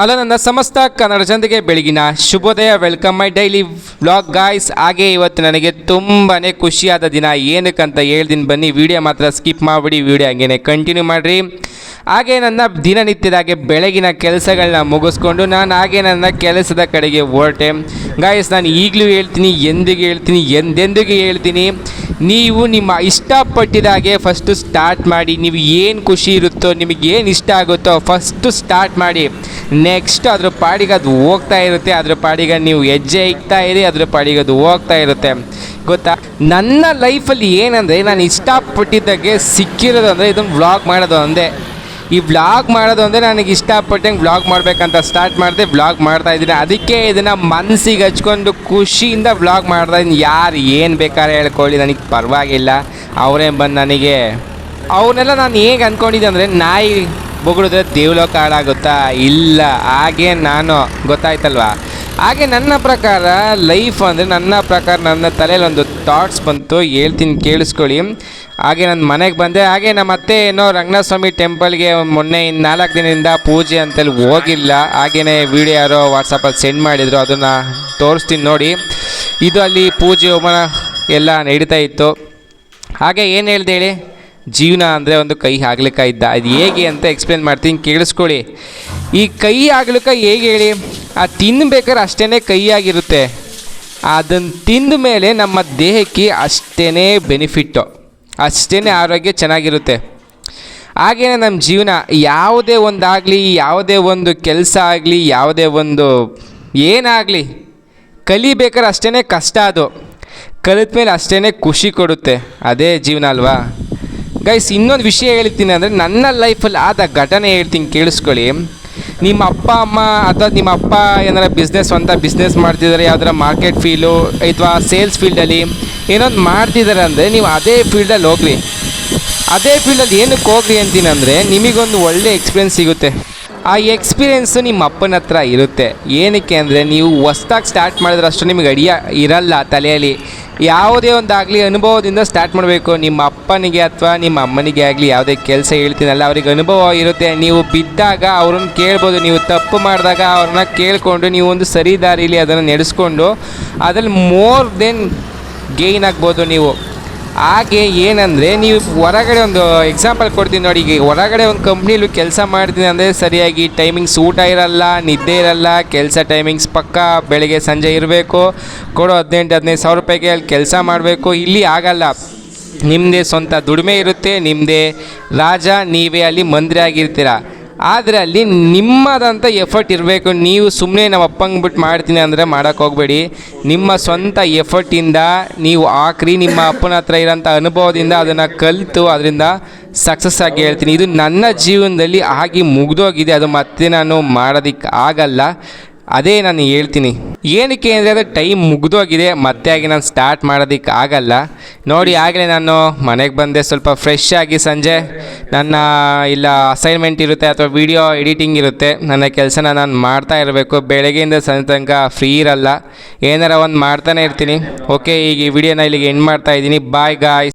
ಅಲ್ಲ ನನ್ನ ಸಮಸ್ತ ಕನ್ನಡ ಜನರಿಗೆ ಬೆಳಗಿನ ಶುಭೋದಯ. Welcome my daily vlog guys ಹಾಗೆ ಇವತ್ತು ನನಗೆ ತುಂಬಾ ಖುಷಿಯಾದ ದಿನ. ಏನಕ್ಕಂತ ಹೇಳ್ದಿನ ಬನ್ನಿ ವಿಡಿಯೋ ಮಾತ್ರ ಸ್ಕಿಪ್ ಮಾಡಿಬಿಡಿ ವಿಡಿಯೋ ಹಂಗೆ ಕಂಟಿನ್ಯೂ ಮಾಡಿರಿ. ಹಾಗೆ ನನ್ನ ದಿನನಿತ್ಯದಾಗೆ ಬೆಳಗಿನ ಕೆಲಸಗಳನ್ನ ಮುಗಿಸ್ಕೊಂಡು ನಾನು ಹಾಗೆ ನನ್ನ ಕೆಲಸದ ಕಡೆಗೆ ಹೊರಟೆ. ಗಾಯ್ಸ್ ನಾನು ಈಗಲೂ ಹೇಳ್ತೀನಿ, ಎಂದಿಗೂ ಹೇಳ್ತೀನಿ, ಎಂದೆಂದಿಗೂ ಹೇಳ್ತೀನಿ. ನೀವು ನಿಮ್ಮ ಇಷ್ಟಪಟ್ಟಿದಾಗೆ ಫಸ್ಟು ಸ್ಟಾರ್ಟ್ ಮಾಡಿ, ನೀವು ಏನು ಖುಷಿ ಇರುತ್ತೋ, ನಿಮಗೆ ಏನು ಇಷ್ಟ ಆಗುತ್ತೋ ಫಸ್ಟು ಸ್ಟಾರ್ಟ್ ಮಾಡಿ. ನೆಕ್ಸ್ಟ್ ಅದ್ರ ಪಾಡಿಗೆ ಅದು ಹೋಗ್ತಾ ಇರುತ್ತೆ, ಅದ್ರ ಪಾಡಿಗೆ ನೀವು ಹೆಜ್ಜೆ ಇಕ್ತಾ ಇರಿ, ಅದ್ರ ಪಾಡಿಗೆ ಅದು ಹೋಗ್ತಾ ಇರುತ್ತೆ. ಗೊತ್ತಾ? ನನ್ನ ಲೈಫಲ್ಲಿ ಏನಂದರೆ, ನಾನು ಇಷ್ಟಪಟ್ಟಿದ್ದಾಗೆ ಸಿಕ್ಕಿರೋದು ಅಂದರೆ ವ್ಲಾಗ್ ಮಾಡೋದು ಒಂದೇ ಈ ವ್ಲಾಗ್ ಮಾಡೋದು ಅಂದರೆ ನನಗೆ ಇಷ್ಟಪಟ್ಟಂಗೆ ವ್ಲಾಗ್ ಮಾಡಬೇಕಂತ ಸ್ಟಾರ್ಟ್ ಮಾಡಿದೆ ವ್ಲಾಗ್ ಮಾಡ್ತಾ ಇದ್ದೀನಿ. ಅದಕ್ಕೆ ಇದನ್ನು ಮನಸ್ಸಿಗೆ ಹಚ್ಕೊಂಡು ಖುಷಿಯಿಂದ ವ್ಲಾಗ್ ಮಾಡ್ತಾ ಇದ್ದೀನಿ. ಯಾರು ಏನು ಬೇಕಾದ್ರೆ ಹೇಳ್ಕೊಳ್ಳಿ, ನನಗೆ ಪರವಾಗಿಲ್ಲ. ಅವರೇ ಬಂದು ನನಗೆ ಅವನ್ನೆಲ್ಲ ನಾನು ಹೇಗೆ ಅಂದ್ಕೊಂಡಿದ್ದೆ ಅಂದರೆ, ನಾಯಿ ಬೊಗಳಿದ್ರೆ ದೇವ್ಲೋಕ ಹಾಳಾಗುತ್ತಾ ಇಲ್ಲ ಹಾಗೆ ನಾನು ಗೊತ್ತಾಯ್ತಲ್ವಾ? ಹಾಗೆ ನನ್ನ ಪ್ರಕಾರ ಲೈಫ್ ಅಂದರೆ ನನ್ನ ಪ್ರಕಾರ ನನ್ನ ತಲೆಯಲ್ಲಿ ಒಂದು ಥಾಟ್ಸ್ ಬಂತು, ಹೇಳ್ತೀನಿ, ಕೇಳಿಸ್ಕೊಳ್ಳಿ. ಹಾಗೆ ನನ್ನ ಮನೆಗೆ ಬಂದೆ, ಹಾಗೆ ನಮ್ಮ ಅತ್ತೆ ಏನೋ ರಂಗನಾಥ ಸ್ವಾಮಿ ಟೆಂಪಲ್ಗೆ ಮೊನ್ನೆ ಇನ್ನು ನಾಲ್ಕು ದಿನದಿಂದ ಪೂಜೆ ಅಂತೇಳಿ ಹೋಗಿಲ್ಲ. ಹಾಗೆಯೇ ವಿಡಿಯೋ ಯಾರೋ ವಾಟ್ಸಪ್ಪಲ್ಲಿ ಸೆಂಡ್ ಮಾಡಿದರು, ಅದನ್ನು ತೋರಿಸ್ತೀನಿ ನೋಡಿ. ಇದು ಅಲ್ಲಿ ಪೂಜೆ ಹೋಮನ ಎಲ್ಲ ನಡೀತಾ ಇತ್ತು. ಹಾಗೆ ಏನು ಹೇಳ್ದೆ ಹೇಳಿ? ಜೀವನ ಅಂದರೆ ಒಂದು ಕೈ ಆಗ್ಲಿಕ್ಕ ಇದ್ದ. ಅದು ಹೇಗೆ ಅಂತ ಎಕ್ಸ್ಪ್ಲೇನ್ ಮಾಡ್ತೀನಿ, ಕೇಳಿಸ್ಕೊಳ್ಳಿ. ಈ ಕೈ ಆಗ್ಲಿಕ್ಕ ಹೇಗೆ ಹೇಳಿ? ಆ ತಿನ್ನಬೇಕಾದ್ರೆ ಅಷ್ಟೇ ಕೈಯಾಗಿರುತ್ತೆ ಅದನ್ನು ತಿಂದ ಮೇಲೆ ನಮ್ಮ ದೇಹಕ್ಕೆ ಅಷ್ಟೇ ಬೆನಿಫಿಟ್ಟು ಅಷ್ಟೇ ಆರೋಗ್ಯ ಚೆನ್ನಾಗಿರುತ್ತೆ. ಹಾಗೆಯೇ ನಮ್ಮ ಜೀವನ, ಯಾವುದೇ ಒಂದಾಗಲಿ, ಯಾವುದೇ ಒಂದು ಕೆಲಸ ಆಗಲಿ, ಯಾವುದೇ ಒಂದು ಏನಾಗಲಿ, ಕಲಿಬೇಕಾದ್ರೆ ಅಷ್ಟೇ ಕಷ್ಟ ಅದು. ಕಲಿತ ಮೇಲೆ ಅಷ್ಟೇ ಖುಷಿ ಕೊಡುತ್ತೆ. ಅದೇ ಜೀವನ ಅಲ್ವಾ? ಗೈಸ್ ಇನ್ನೊಂದು ವಿಷಯ ಹೇಳ್ತೀನಿ ಅಂದರೆ ನನ್ನ ಲೈಫಲ್ಲಿ ಆದ ಘಟನೆ ಹೇಳ್ತೀನಿ, ಕೇಳಿಸ್ಕೊಳ್ಳಿ. ನಿಮ್ಮ ಅಪ್ಪ, ಅಮ್ಮ ಅಥವಾ ನಿಮ್ಮ ಅಪ್ಪ ಏನಾರ ಬಿಸ್ನೆಸ್ ಅಂತ ಬಿಸ್ನೆಸ್ ಮಾಡ್ತಿದ್ದಾರೆ ಯಾವ್ದಾರ ಮಾರ್ಕೆಟ್ ಫೀಲು ಅಥವಾ ಸೇಲ್ಸ್ ಫೀಲ್ಡಲ್ಲಿ ಏನೊಂದು ಮಾಡ್ತಿದ್ದಾರೆ ಅಂದರೆ ನೀವು ಅದೇ ಫೀಲ್ಡಲ್ಲಿ ಹೋಗ್ರಿ. ಅದೇ ಫೀಲ್ಡಲ್ಲಿ ಏನಕ್ಕೆ ಹೋಗ್ರಿ ಅಂತೀನಿ ಅಂದರೆ ನಿಮಗೊಂದು ಒಳ್ಳೆ ಎಕ್ಸ್ಪೀರಿಯನ್ಸ್ ಸಿಗುತ್ತೆ. ಆ ಎಕ್ಸ್ಪೀರಿಯೆನ್ಸು ನಿಮ್ಮ ಅಪ್ಪನ ಹತ್ರ ಇರುತ್ತೆ. ಏನಕ್ಕೆ ಅಂದರೆ ನೀವು ಹೊಸ್ದಾಗಿ ಸ್ಟಾರ್ಟ್ ಮಾಡಿದ್ರೆ ಅಷ್ಟು ನಿಮಗೆ ಅಡಿಯ ಇರಲ್ಲ ತಲೆಯಲ್ಲಿ. ಯಾವುದೇ ಒಂದಾಗಲಿ ಅನುಭವದಿಂದ ಸ್ಟಾರ್ಟ್ ಮಾಡಬೇಕು. ನಿಮ್ಮ ಅಪ್ಪನಿಗೆ ಅಥವಾ ನಿಮ್ಮ ಅಮ್ಮನಿಗೆ ಆಗಲಿ ಯಾವುದೇ ಕೆಲಸ ಹೇಳ್ತೀನಲ್ಲ, ಅವ್ರಿಗೆ ಅನುಭವ ಇರುತ್ತೆ. ನೀವು ಬಿದ್ದಾಗ ಅವ್ರನ್ನ ಕೇಳ್ಬೋದು, ನೀವು ತಪ್ಪು ಮಾಡಿದಾಗ ಅವ್ರನ್ನ ಕೇಳಿಕೊಂಡು ನೀವು ಒಂದು ಸರಿ ದಾರಿಲಿ ಅದನ್ನು ನಡೆಸ್ಕೊಂಡು, ಅದ್ರಲ್ಲಿ ಮೋರ್ ದೆನ್ ಗೇಯ್ನ್ ಆಗ್ಬೋದು ನೀವು. ಹಾಗೆ ಏನಂದರೆ, ನೀವು ಹೊರಗಡೆ ಒಂದು ಎಕ್ಸಾಂಪಲ್ ಕೊಡ್ತೀನಿ ನೋಡಿ, ಈಗ ಹೊರಗಡೆ ಒಂದು ಕಂಪ್ನಿಲಿ ಕೆಲಸ ಮಾಡ್ತೀನಿ ಅಂದರೆ ಸರಿಯಾಗಿ ಟೈಮಿಂಗ್ಸ್ ಊಟ ಇರಲ್ಲ ನಿದ್ದೆ ಇರಲ್ಲ, ಕೆಲಸ ಟೈಮಿಂಗ್ಸ್ ಪಕ್ಕ, ಬೆಳಗ್ಗೆ ಸಂಜೆ ಇರಬೇಕು, ಕೊಡೋ ಹದಿನೆಂಟು, ಹದಿನೈದು ಸಾವಿರ ರೂಪಾಯಿಗೆ ಅಲ್ಲಿ ಕೆಲಸ ಮಾಡಬೇಕು, ಇಲ್ಲಿ ಆಗಲ್ಲ. ನಿಮ್ಮದೇ ಸ್ವಂತ ದುಡಿಮೆ ಇರುತ್ತೆ ನಿಮ್ಮದೇ ರಾಜ, ನೀವೇ ಅಲ್ಲಿ ಮಂತ್ರಿ ಆಗಿರ್ತೀರ. ಆದರೆ ಅಲ್ಲಿ ನಿಮ್ಮದಂಥ ಎಫರ್ಟ್ ಇರಬೇಕು. ನೀವು ಸುಮ್ಮನೆ ನಮ್ಮ ಅಪ್ಪಂಗೆ ಬಿಟ್ಟು ಮಾಡ್ತೀನಿ ಅಂದರೆ ಮಾಡೋಕ್ಕೆ ಹೋಗಬೇಡಿ. ನಿಮ್ಮ ಸ್ವಂತ ಎಫರ್ಟಿಂದ ನೀವು ಹಾಕ್ರಿ ನಿಮ್ಮ ಅಪ್ಪನ ಹತ್ರ ಇರೋಂಥ ಅನುಭವದಿಂದ ಅದನ್ನು ಕಲಿತು ಅದರಿಂದ ಸಕ್ಸಸ್ ಆಗಿ ಹೇಳ್ತೀನಿ. ಇದು ನನ್ನ ಜೀವನದಲ್ಲಿ ಆಗಿ ಮುಗ್ದೋಗಿದೆ. ಅದು ಮತ್ತೆ ನಾನು ಮಾಡೋದಕ್ಕೆ ಆಗಲ್ಲ. ಅದೇ ನಾನು ಹೇಳ್ತೀನಿ. ಏನಕ್ಕೆ ಅಂದರೆ ಅದು ಟೈಮ್ ಮುಗಿದೋಗಿದೆ, ಮತ್ತೆ ಆಗಿ ನಾನು ಸ್ಟಾರ್ಟ್ ಮಾಡೋದಕ್ಕೆ ಆಗಲ್ಲ ನೋಡಿ, ಆಗಲೇ ನಾನು ಮನೆಗೆ ಬಂದೆ, ಸ್ವಲ್ಪ ಫ್ರೆಶ್ ಆಗಿ ಸಂಜೆ. ನನ್ನ, ಇಲ್ಲ ಅಸೈನ್ಮೆಂಟ್ ಇರುತ್ತೆ ಅಥವಾ ವಿಡಿಯೋ ಎಡಿಟಿಂಗ್ ಇರುತ್ತೆ. ನನ್ನ ಕೆಲಸನ ನಾನು ಮಾಡ್ತಾ ಇರಬೇಕು. ಬೆಳಗ್ಗೆಯಿಂದ ಸಂಜೆ ತನಕ ಫ್ರೀ ಇರಲ್ಲ. ಏನಾರ ಒಂದು ಮಾಡ್ತಾನೆ ಇರ್ತೀನಿ. ಓಕೆ ಈಗ ಈ ವಿಡಿಯೋನ ಇಲ್ಲಿಗೆ ಎಂಡ್ ಮಾಡ್ತಾ ಇದ್ದೀನಿ. ಬಾಯ್ ಗಾಯ್